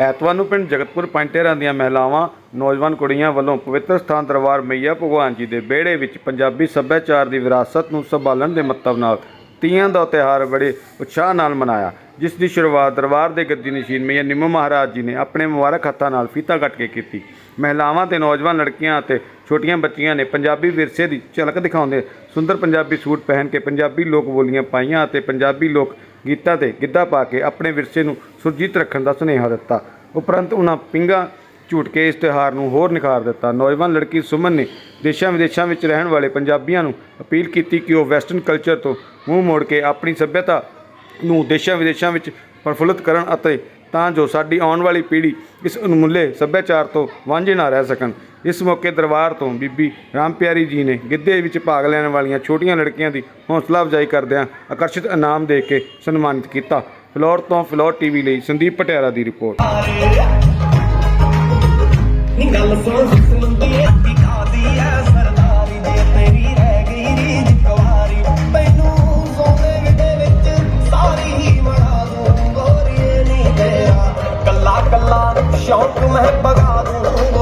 ਐਤਵਾਰ ਨੂੰ ਪਿੰਡ ਜਗਤਪੁਰ ਪੰਟੇਰਾਂ ਦੀਆਂ ਮਹਿਲਾਵਾਂ, ਨੌਜਵਾਨ ਕੁੜੀਆਂ ਵੱਲੋਂ ਪਵਿੱਤਰ ਸਥਾਨ ਦਰਬਾਰ ਮਈਆ ਭਗਵਾਨ ਜੀ ਦੇ ਵਿਹੜੇ ਵਿੱਚ ਪੰਜਾਬੀ ਸੱਭਿਆਚਾਰ ਦੀ ਵਿਰਾਸਤ ਨੂੰ ਸੰਭਾਲਣ ਦੇ ਮਹੱਤਵ ਨਾਲ ਤੀਆਂ ਦਾ ਤਿਉਹਾਰ ਬੜੇ ਉਤਸ਼ਾਹ ਨਾਲ ਮਨਾਇਆ। ਜਿਸ ਦੀ ਸ਼ੁਰੂਆਤ ਦਰਬਾਰ ਦੇ ਗੱਦੀ ਨਸ਼ੀਨ ਮਈਆ ਨਿੰਮ ਮਹਾਰਾਜ ਜੀ ਨੇ ਆਪਣੇ ਮੁਬਾਰਕ ਹੱਥਾਂ ਨਾਲ ਫੀਤਾ ਕੱਟ ਕੇ ਕੀਤੀ। ਮਹਿਲਾਵਾਂ ਤੇ ਨੌਜਵਾਨ ਲੜਕੀਆਂ ਅਤੇ ਛੋਟੀਆਂ ਬੱਚੀਆਂ ਨੇ ਪੰਜਾਬੀ ਵਿਰਸੇ ਦੀ ਝਲਕ ਦਿਖਾਉਂਦੇ ਸੁੰਦਰ ਪੰਜਾਬੀ ਸੂਟ ਪਹਿਨ ਕੇ ਪੰਜਾਬੀ ਲੋਕ ਬੋਲੀਆਂ ਪਾਈਆਂ ਅਤੇ ਪੰਜਾਬੀ ਲੋਕ ਗੀਤਾਂ ਤੇ ਗਿੱਧਾ ਪਾ ਕੇ ਆਪਣੇ ਵਿਰਸੇ ਨੂੰ ਸੁਰਜੀਤ ਰੱਖਣ ਦਾ ਸੁਨੇਹਾ ਦਿੱਤਾ। ਉਪਰੰਤ ਉਹਨਾਂ ਪਿੰਗਾ ਝੂਟ ਕੇ ਇਸ ਤਿਉਹਾਰ ਨੂੰ ਹੋਰ ਨਿਖਾਰ ਦਿੱਤਾ। ਨੌਜਵਾਨ ਲੜਕੀ ਸੁਮਨ ਨੇ ਦੇਸ਼ਾਂ ਵਿਦੇਸ਼ਾਂ ਵਿੱਚ ਰਹਿਣ ਵਾਲੇ ਪੰਜਾਬੀਆਂ ਨੂੰ ਅਪੀਲ ਕੀਤੀ ਕਿ ਉਹ ਵੈਸਟਰਨ ਕਲਚਰ ਤੋਂ ਮੂੰਹ ਮੋੜ ਕੇ ਆਪਣੀ ਸੱਭਿਅਤਾ ਨੂੰ ਦੇਸ਼ਾਂ ਵਿਦੇਸ਼ਾਂ ਵਿੱਚ ਪ੍ਰਫੁੱਲਤ ਕਰਨ ਅਤੇ ਤਾਂ ਜੋ ਸਾਡੀ ਆਉਣ ਵਾਲੀ ਪੀੜ੍ਹੀ ਇਸ ਅਨਮੁੱਲੇ ਸੱਭਿਆਚਾਰ ਤੋਂ ਵਾਂਝੇ ਨਾ ਰਹਿ ਸਕਣ। ਇਸ ਮੌਕੇ ਦਰਬਾਰ ਤੋਂ ਬੀਬੀ ਰਾਮ ਪਿਆਰੀ ਜੀ ਨੇ ਗਿੱਧੇ ਵਿੱਚ ਭਾਗ ਲੈਣ ਵਾਲੀਆਂ ਛੋਟੀਆਂ ਲੜਕੀਆਂ ਦੀ ਹੌਸਲਾ ਅਫਜ਼ਾਈ ਕਰਦਿਆਂ ਆਕਰਸ਼ਿਤ ਇਨਾਮ ਦੇ ਕੇ ਸਨਮਾਨਿਤ ਕੀਤਾ। ਫਲੋਰ ਤੋਂ ਫਲੋਰ ਟੀਵੀ ਲਈ ਸੰਦੀਪ ਪਟਿਆਲਾ ਦੀ ਰਿਪੋਰਟ। ਕੱਲਾ ਸ਼ੌਕ ਮੈਂ ਪਗਾ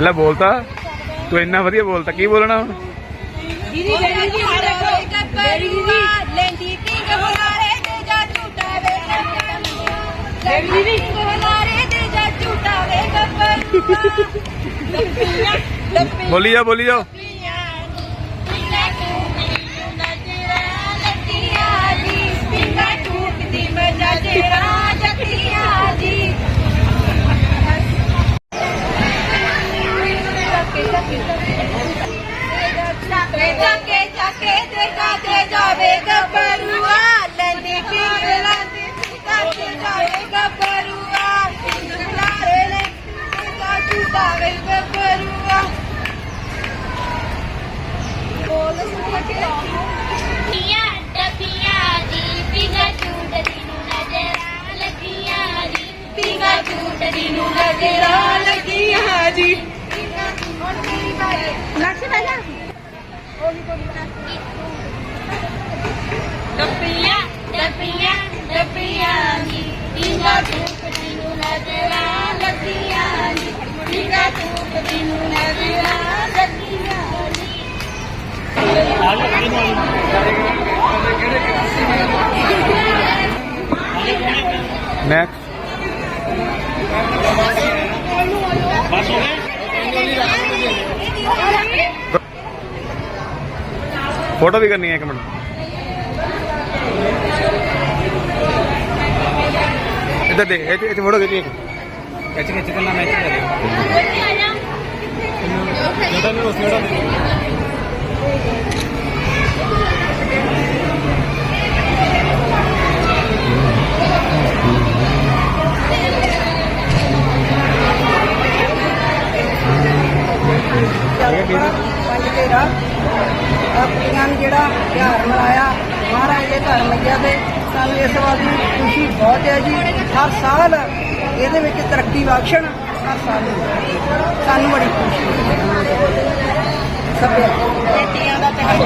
ਪਹਿਲਾਂ ਬੋਲਤਾ? ਤੂੰ ਇੰਨਾ ਵਧੀਆ ਬੋਲਤਾ ਕੀ ਬੋਲਣਾ ਹੁਣ? ਦੀਦੀ ਬੇੜੀ ਜੀ ਦੇਖੋ ਬੇੜੀ ਜੀ ਲੈਂਦੀ ਕਿੰਗ ਹੋਲਾਰੇ ਤੇ ਜਾ ਝੂਟਾ ਵੇ ਬੇੜੀ ਜੀ ਹੋਲਾਰੇ ਤੇ ਜਾ ਝੂਟਾ ਵੇ ਗੱਬਰ ਲੱਪੀਆਂ ਲੱਪੀਆਂ ਬੋਲੀ ਜਾ ਬੋਲੀ ਜਾਓ टिया जी पीला झूठ दिनों नज़र लगी झूठ दिनू नजरा लगी टपिया टपिया टपियानू नजरा लगिया ू नजरा लगी ਨੈਕਸਟ ਫੋਟੋ ਵੀ ਕਰਨੀ ਹੈ ਇੱਕ ਮਿੰਟ ਇੱਧਰ ਦੇ ਇੱਥੇ ਇੱਥੇ ਫੋਟੋ ਖਿੱਚੀ ਇੱਕ ਖਿੱਚ ਖਿੱਚ ਕਰਨਾ ਮੈਂ ਇੱਥੇ ਪੰਜ ਤਰੱਕੀ ਬਖਸ਼ਣ ਸਾਨੂੰ ਬੜੀ ਖੁਸ਼ੀ ਹੈ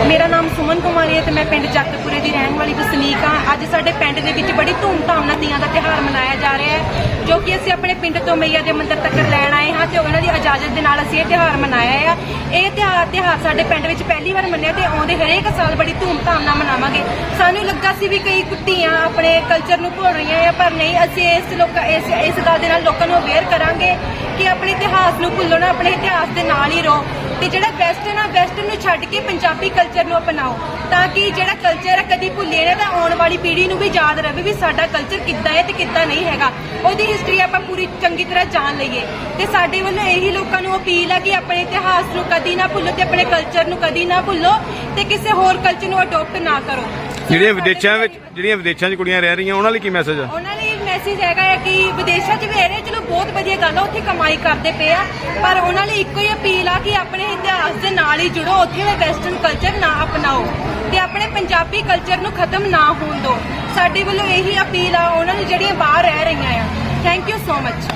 ਮੇਰਾ ਨਾਮ ਸੁਮਨ ਕੁਮਾਰੀ ਹੈ ਤੇ ਮੈਂ ਪਿੰਡ ਜੱਟਪੁਰੇ ਦੀ ਰਹਿਣ ਵਾਲੀ ਵਸਨੀਕ ਹਾਂ। ਅੱਜ ਸਾਡੇ ਪਿੰਡ ਦੇ ਵਿੱਚ ਬੜੀ ਧੂਮਧਾਮ ਨਾਲ ਤੀਆਂ ਦਾ ਤਿਉਹਾਰ ਮਨਾਇਆ ਜਾ ਰਿਹਾ ਹੈ, ਜੋ ਕਿ ਅਸੀਂ ਆਪਣੇ ਪਿੰਡ ਤੋਂ ਮਈਆ ਦੇ ਮੰਦਿਰ ਤੱਕ ਲੈਣ ਆਏ ਹਾਂ ਤੇ ਉਹਨਾਂ ਦੀ ਇਜਾਜ਼ਤ ਦੇ ਨਾਲ ਅਸੀਂ ਇਹ ਤਿਉਹਾਰ ਮਨਾਇਆ ਆ। ਇਹ ਤਿਉਹਾਰ ਤਿਉਹਾਰ ਸਾਡੇ ਪਿੰਡ ਵਿੱਚ ਪਹਿਲੀ ਵਾਰ ਮੰਨਿਆ ਤੇ ਆਉਂਦੇ ਹਰੇਕ ਸਾਲ ਬੜੀ ਧੂਮਧਾਮ ਨਾਲ ਮਨਾਵਾਂਗੇ। ਸਾਨੂੰ ਲੱਗਾ ਸੀ ਵੀ ਕਈ ਕੁੱਟੀਆਂ ਆਪਣੇ ਕਲਚਰ ਨੂੰ ਭੁੱਲ ਰਹੀਆਂ ਆ, ਪਰ ਨਹੀਂ, ਅਸੀਂ ਇਸ ਲੋਕ, ਇਸ ਇਸ ਗੱਲ ਦੇ ਨਾਲ ਲੋਕਾਂ ਨੂੰ ਅਵੇਅਰ ਕਰਾਂਗੇ ਕਿ ਆਪਣੇ ਇਤਿਹਾਸ ਨੂੰ ਭੁੱਲੋ ਨਾ, ਆਪਣੇ ਇਤਿਹਾਸ ਦੇ ਨਾਲ ਹੀ ਰਹੋ। ਤੇ ਜਿਹੜਾ ਵੈਸਟਰਨ ਆ ਵੈਸਟਰਨ ਨੂੰ ਛੱਡ ਕੇ ਪੰਜਾਬੀ ਕਲਚਰ ਨੂੰ ਅਪਣਾਓ ਤਾਂ ਕਿ ਜਿਹੜਾ ਕਲਚਰ ਆ ਕਦੀ ਭੁੱਲੇ ਨਾ ਤਾਂ ਆਉਣ ਵਾਲੀ ਪੀੜ੍ਹੀ ਨੂੰ ਵੀ ਯਾਦ ਰਵੇ ਵੀ ਸਾਡਾ ਕਲਚਰ ਕਿੱਦਾਂ ਹੈ ਤੇ ਕਿੱਦਾਂ ਨਹੀਂ ਹੈਗਾ। ਉਹਦੀ ਹਿਸਟਰੀ ਆਪਾਂ ਪੂਰੀ ਚੰਗੀ ਤਰ੍ਹਾਂ ਜਾਣ ਲਈਏ। ਤੇ ਸਾਡੇ ਵੱਲੋਂ ਇਹੀ ਲੋਕਾਂ ਨੂੰ ਅਪੀਲ ਆ ਕਿ ਆਪਣੇ ਇਤਿਹਾਸ ਨੂੰ ਕਦੀ ਨਾ ਭੁੱਲੋ ਤੇ ਆਪਣੇ ਕਲਚਰ ਨੂੰ ਕਦੀ ਨਾ ਭੁੱਲੋ ਤੇ ਕਿਸੇ ਹੋਰ ਕਲਚਰ ਨੂੰ ਅਡਾਪਟ ਨਾ ਕਰੋ। ਜਿਹੜੀਆਂ ਵਿਦੇਸ਼ਾਂ ਵਿੱਚ ਜਿਹੜੀਆਂ ਵਿਦੇਸ਼ਾਂ 'ਚ ਕੁੜੀਆਂ ਰਹਿ ਰਹੀਆਂ ਉਹਨਾਂ ਲਈ ਕੀ ਮੈਸੇਜ ਆ? ਉਹਨਾਂ ਲਈ ਮੈਸੇਜ ਹੈਗਾ ਹੈ ਕਿ ਵਿਦੇਸ਼ਾਂ 'ਚ ਵੀ ਰਹਿ ਰਹੇ ਚਲੋ ਬਹੁਤ ਵਧੀਆ ਗੱਲ ਆ, ਉੱਥੇ ਕਮਾਈ ਕਰਦੇ ਪਏ ਆ। ਪਰ ਉਹਨਾਂ ਲਈ ਇੱਕੋ ਹੀ ਅਪੀਲ ਆ ਕਿ ਆਪਣੇ ਇਤਿਹਾਸ ਦੇ ਨਾਲ ਹੀ ਜੁੜੋ, ਉੱਥੇ ਵੀ ਵੈਸਟਰਨ ਕਲਚਰ ਨਾ ਅਪਣਾਓ ਤੇ ਆਪਣੇ ਪੰਜਾਬੀ ਕਲਚਰ ਨੂੰ ਖਤਮ ਨਾ ਹੋਣ ਦਿਓ। ਸਾਡੇ ਵੱਲੋਂ ਇਹੀ ਅਪੀਲ ਆ, ਉਹਨਾਂ ਨੂੰ ਜਿਹੜੀਆਂ ਬਾਹਰ ਰਹਿ ਰਹੀਆਂ ਆ। Thank you so much